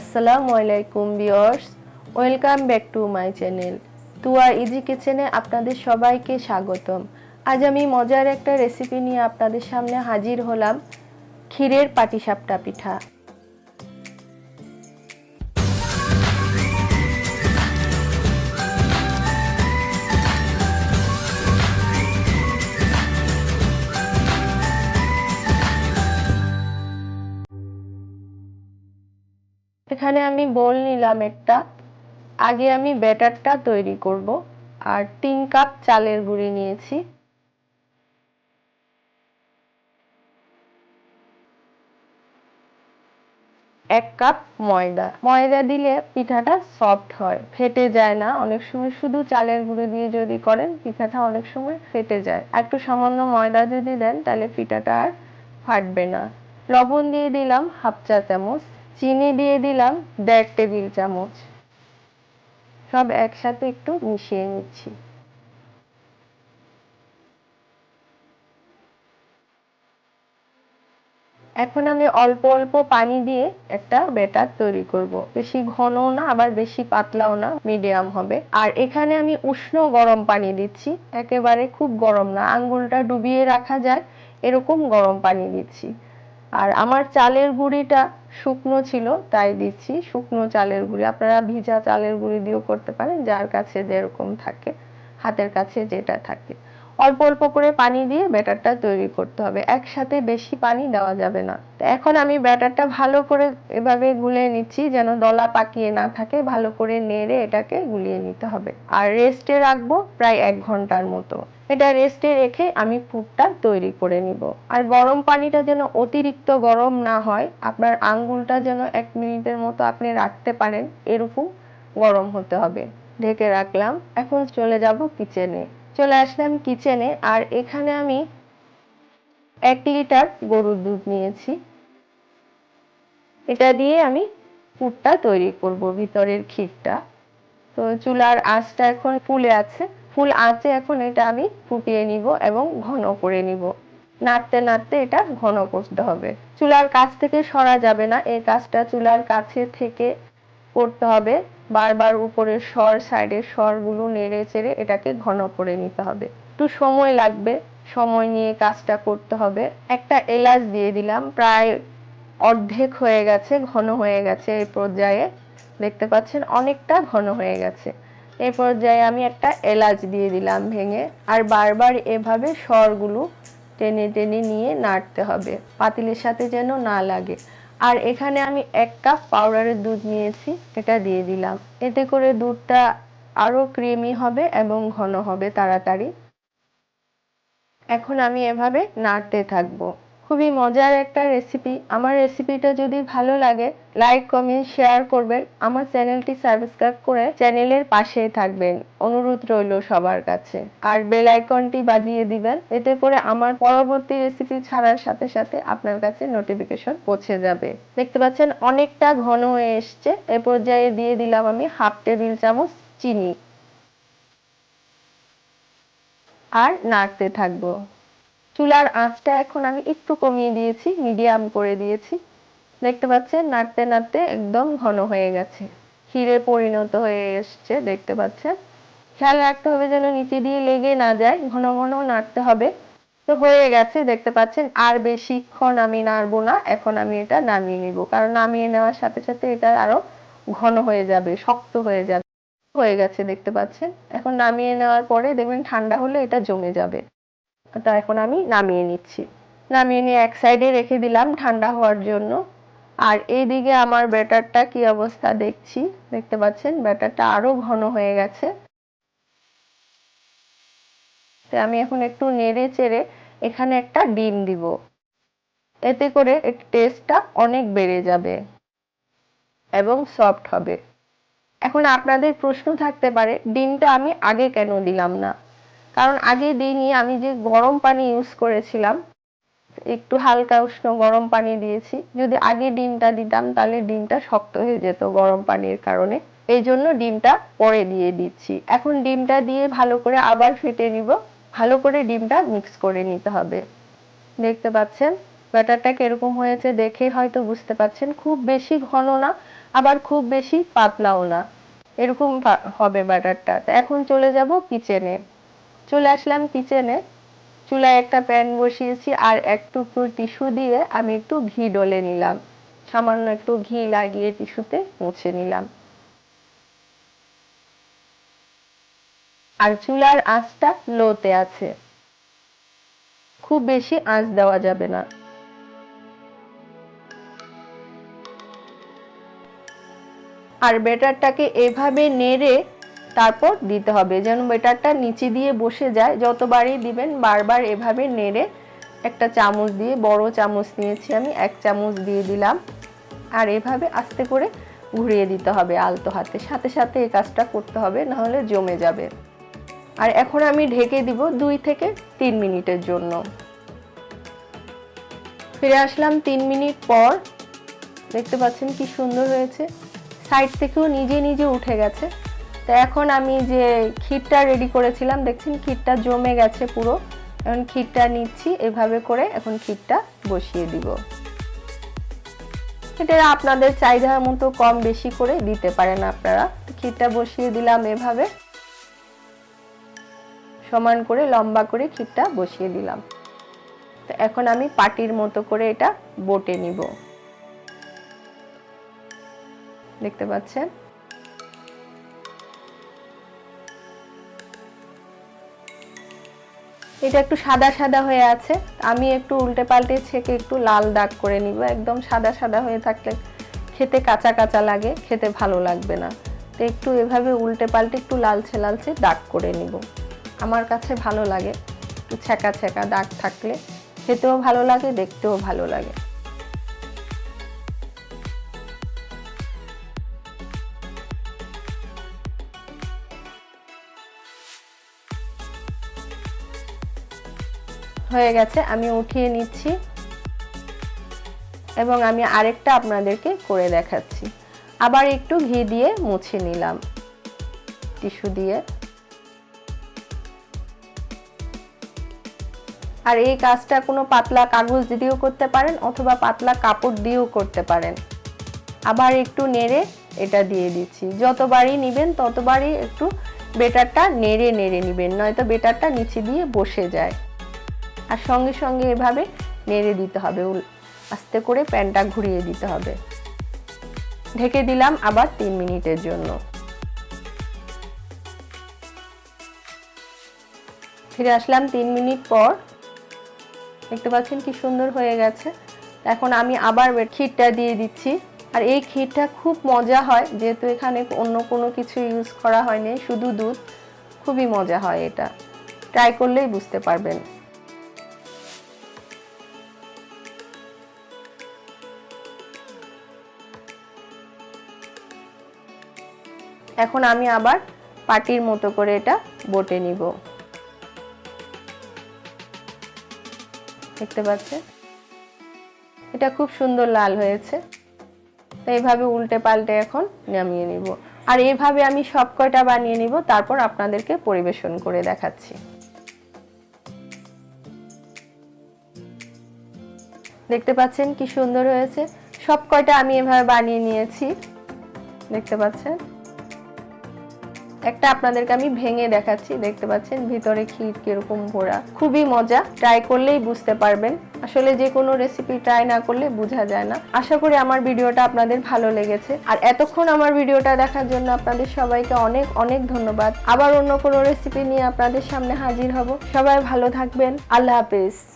আসসালামু আলাইকুম viewers welcome back to my channel Tua easy কিচেনে আপনাদের সবাইকে স্বাগতম। আজ আমি মজার একটা রেসিপি নিয়ে আপনাদের সামনে হাজির হলাম। ক্ষীরের পাটিসাপটা পিঠা। এখানে আমি বোল নিলাম একটা। আগে আমি ব্যাটারটা তৈরি করব। আর তিন কাপ চালের গুঁড়ি নিয়েছি। এক কাপ ময়দা। ময়দা দিলে পিঠাটা সফট হয়, ফেটে যায় না। অনেক সময় শুধু চালের গুঁড়ো দিয়ে যদি করেন, পিঠাটা অনেক সময় ফেটে যায়। একটু সামান্য ময়দা যদি দেন, তাহলে পিঠাটা আর ফাটবে না। লবণ দিয়ে দিলাম হাফ চা চামচ। চিনি দিয়ে দিলাম দেড় টেবিল চামচ। সব একসাথে একটু মিশিয়ে নিচ্ছি। এখন আমি অল্প অল্প পানি দিয়ে একটা ব্যাটার তৈরি করব। বেশি ঘনও না, আবার বেশি পাতলাও না, মিডিয়াম হবে। আর এখানে আমি উষ্ণ গরম পানি দিচ্ছি, একেবারে খুব গরম না। আঙ্গুলটা ডুবিয়ে রাখা যায় এরকম গরম পানি দিচ্ছি। আর আমার চালের গুঁড়িটা শুকনো ছিল, তাই দিচ্ছি শুকনো চালের গুঁড়ি। আপনারা ভিজা চালের গুঁড়ি দিয়েও করতে পারেন, যার কাছে যেরকম থাকে, হাতের কাছে যেটা থাকে। অল্প অল্প করে পানি দিয়ে ব্যাটারটা তৈরি করতে হবে। একসাথে বেশি পানি দেওয়া যাবে না। এখন আমি ব্যাটারটা ভালো করে এভাবে গুলিয়ে নিচ্ছি যেন দলা পাকিয়ে না থাকে, ভালো করে নেড়ে এটাকে গুলিয়ে নিতে হবে। আর রেস্টে রাখব প্রায় এক ঘণ্টার মতো। এটা রেস্টে রেখে আমি পুরটা তৈরি করে নিব। আর গরম পানিটা যেন অতিরিক্ত গরম না হয়, আপনার আঙ্গুলটা যেন এক মিনিটের মতো আপনি রাখতে পারেন, এরকম গরম হতে হবে। ঢেকে রাখলাম, এখন চলে যাব কিচেনে চলে আসলাম কিচেনে আর এখানে আমি এক লিটার গরুর দুধ নিয়েছি। এটা দিয়ে আমি পুরটা তৈরি করব, ভিতরের ক্ষীরটা। তো চুলার আঁচটা এখন ফুলে আছে। ফুল আঁচে এখন, এটা আমি ফুটিয়ে নিব এবং ঘন করে নিব। নাড়তে নাড়তে এটা ঘন করতে হবে। চুলার কাছ থেকে সরা যাবে না, এই কাজটা চুলার কাছে থেকে করতে হবে। বারবার উপরের স্বর সাইডের স্বরগুলো নেড়ে চেড়ে এটাকে ঘন করে নিতে হবে। একটু সময় লাগবে, সময় নিয়ে কাজটা করতে হবে। একটা এলাচ দিয়ে দিলাম, প্রায় অর্ধেক হয়ে গেছে, ঘন হয়ে গেছে এই পর্যায়ে। দেখতে পাচ্ছেন, অনেকটা ঘন হয়ে গেছে। এই পর্যায়ে আমি একটা এলাচ দিয়ে দিলাম ভেঙে। আর বারবার এভাবে স্বরগুলো টেনে টেনে নিয়ে নাড়তে হবে, পাতিলের সাথে যেন না লাগে। আর এখানে আমি এক কাপ পাউডারের দুধ নিয়েছি, এটা দিয়ে দিলাম। এতে করে দুধটা আরও ক্রিমি হবে এবং ঘন হবে তাড়াতাড়ি। এখন আমি এভাবে নাড়তে থাকব। খুবই মজার একটা রেসিপি আমার রেসিপিটা যদি ভালো লাগে লাইক কমেন্ট শেয়ার করবেন। আমার চ্যানেলটি সাবস্ক্রাইব করে চ্যানেলের পাশেই থাকবেন। অনুরোধ রইল সবার কাছে। আর বেল আইকনটি বাজিয়ে দিবেন। এতে করে আমার পরবর্তী রেসিপি ছাড়ার সাথে সাথে আপনার কাছে নোটিফিকেশন পৌঁছে যাবে। দেখতে পাচ্ছেন, অনেকটা ঘন হয়ে এসছে। এ পর্যায়ে দিয়ে দিলাম আমি হাফ টেবিল চামচ চিনি। আর নাড়তে থাকব। চুলার আঁচটা এখন আমি একটু কমিয়ে দিয়েছি, মিডিয়াম করে দিয়েছি। দেখতে পাচ্ছেন, নাড়তে নাড়তে একদম ঘন হয়ে গেছে। ক্ষীরে পরিণত হয়ে এসছে, দেখতে পাচ্ছেন। খেয়াল রাখতে হবে যেন নিচে দিয়ে লেগে না যায়, ঘন ঘন নাড়তে হবে। তো হয়ে গেছে, দেখতে পাচ্ছেন, আর বেশিক্ষণ আমি নাড়বো না, এখন আমি এটা নামিয়ে নিব। কারণ নামিয়ে নেওয়ার সাথে সাথে এটা আরও ঘন হয়ে যাবে, শক্ত হয়ে যাবে। হয়ে গেছে, দেখতে পাচ্ছেন। এখন নামিয়ে নেওয়ার পরে দেখবেন ঠান্ডা হলে এটা জমে যাবে। তা এখন আমি নামিয়ে নিচ্ছি। নামিয়ে নিয়ে এক সাইডে রেখে দিলাম ঠান্ডা হওয়ার জন্য। আর এইদিকে আমার ব্যাটারটা কি অবস্থা দেখছি? দেখতে পাচ্ছেন, ব্যাটারটা আরও ঘন হয়ে গেছে। আমি এখন একটু নেড়ে চেড়ে এখানে একটা ডিম দিব। এতে করে টেস্টটা অনেক বেড়ে যাবে এবং সফট হবে। এখন আপনাদের প্রশ্ন থাকতে পারে, ডিমটা আমি আগে কেন দিলাম না? কারণ আগে দিইনি আমি যে গরম পানি ইউজ করেছিলাম, একটু হালকা উষ্ণ গরম পানি দিয়েছি। যদি আগে ডিমটা দিতাম, তাহলে ডিমটা শক্ত হয়ে যেত গরম পানির কারণে। এই জন্য ডিমটা পরে দিয়ে দিচ্ছি। এখন ডিমটা দিয়ে ভালো করে আবার ফেটে নিব। ভালো করে ডিমটা মিক্স করে নিতে হবে। দেখতে পাচ্ছেন? ব্যাটারটা কীরকম হয়েছে দেখে হয়তো বুঝতে পাচ্ছেন। খুব বেশি ঘন না, আবার খুব বেশি পাতলাও না। এরকম হবে ব্যাটারটা। এখন চলে যাব কিচেনে চলে আসলাম কিচেনে চুলায় একটা প্যান বসিয়েছি আর এক টুকরো টিস্যু দিয়ে আমি একটু ঘি ডলে নিলাম। সামান্য একটু ঘি লাগিয়ে টিস্যুতে মুছে নিলাম। আর চুলার আঁচটা লোতে আছে। খুব বেশি আঁচ দেওয়া যাবে না। আর বেটারটাকে এভাবে নেড়ে তারপর দিতে হবে। যেন বেটারটা নিচে দিয়ে বসে যায়, যতবারই দিবেন বারবার এভাবে নেড়ে একটা চামচ দিয়ে, বড় চামচ নিয়েছি আমি, এক চামচ দিয়ে দিলাম। আর এভাবে আস্তে করে ঘুরিয়ে দিতে হবে আলতো হাতে। সাথে সাথে এই কাজটা করতে হবে, নাহলে জমে যাবে। আর এখন আমি ঢেকে দিব দুই থেকে তিন মিনিটের জন্য। ফিরে আসলাম তিন মিনিট পর। দেখতে পাচ্ছেন কি সুন্দর হয়েছে। সাইড থেকেও নিজে নিজে উঠে গেছে। তো এখন আমি যে ক্ষীরটা রেডি করেছিলাম, দেখছেন ক্ষীরটা জমে গেছে পুরো। এখন ক্ষীরটা নিচ্ছি, এভাবে করে এখন ক্ষীরটা বসিয়ে দিব। এটা আপনাদের চাহিদা মতো কম বেশি করে দিতে পারেন আপনারা। ক্ষীরটা বসিয়ে দিলাম এভাবে। সমান করে, লম্বা করে ক্ষীরটা বসিয়ে দিলাম। তো এখন আমি পাটির মতো করে এটা বটে নিব। দেখতে পাচ্ছেন? এটা একটু সাদা সাদা হয়ে আছে। আমি একটু উল্টে পাল্টে ছেঁকে একটু লাল দাগ করে নিব। একদম সাদা সাদা হয়ে থাকলে খেতে কাঁচা কাঁচা লাগে, খেতে ভালো লাগবে না। তো একটু এভাবে উল্টে পাল্টে একটু লালচে লালচে দাগ করে নিব। আমার কাছে ভালো লাগে। একটু ছেঁকা ছেঁকা দাগ থাকলে খেতেও ভালো লাগে, দেখতেও ভালো লাগে। হয়ে গেছে, আমি উঠিয়ে নিচ্ছি এবং আমি আরেকটা আপনাদেরকে করে দেখাচ্ছি। আবার একটু ঘি দিয়ে মুছে নিলাম, টিস্যু দিয়ে। আর এই কাজটা কোনো পাতলা কাগজ দিয়েও করতে পারেন অথবা পাতলা কাপড় দিয়েও করতে পারেন। আবার একটু নেড়ে এটা দিয়ে দিচ্ছি। যতবারই নেবেন ততবারই একটু বেটারটা নেড়ে নেড়ে নেবেন, নয়তো বেটারটা নিচে দিয়ে বসে যায়। আর সঙ্গে সঙ্গে এভাবে নেড়ে দিতে হবে আস্তে করে প্যানটা ঘুরিয়ে দিতে হবে। ঢেকে দিলাম আবার তিন মিনিটের জন্য। ফিরে আসলাম তিন মিনিট পর। দেখতে পাচ্ছেন কি সুন্দর হয়ে গেছে। এখন আমি আবার ক্ষীরটা দিয়ে দিচ্ছি। আর এই ক্ষীরটা খুব মজা হয়, যেহেতু এখানে অন্য কোনো কিছু ইউজ করা হয়নি, শুধু দুধ। খুবই মজা হয় এটা। ট্রাই করলেই বুঝতে পারবেন। এখন আমি আবার পাটির মতো করে এটা বটে নিব। দেখতে পাচ্ছেন? এটা খুব সুন্দর লাল হয়েছে। তো এইভাবে উল্টে পাল্টে এখন নামিয়ে নিব। আর এইভাবে আমি সব কয়টা বানিয়ে নিব, তারপর আপনাদেরকে পরিবেশন করে দেখাচ্ছি। দেখতে পাচ্ছেন কি সুন্দর হয়েছে? সব কয়টা আমি এভাবে বানিয়ে নিয়েছি। দেখতে পাচ্ছেন? একটা আপনাদেরকে আমি ভেঙে দেখাচ্ছি, দেখতে পাচ্ছেন? ভিতরে ক্ষীর কীরকম ভরা। খুবই মজা। ট্রাই করলেই বুঝতে পারবেন। আসলে যে কোনো রেসিপি ট্রাই না করলে বোঝা যায় না। আশা করি আমার ভিডিওটা আপনাদের ভালো লেগেছে। আর এতক্ষণ আমার ভিডিওটা দেখার জন্য আপনাদের সবাইকে অনেক অনেক ধন্যবাদ। আবার অন্য কোনো রেসিপি নিয়ে আপনাদের সামনে হাজির হব। সবাই ভালো থাকবেন। আল্লাহ হাফেজ।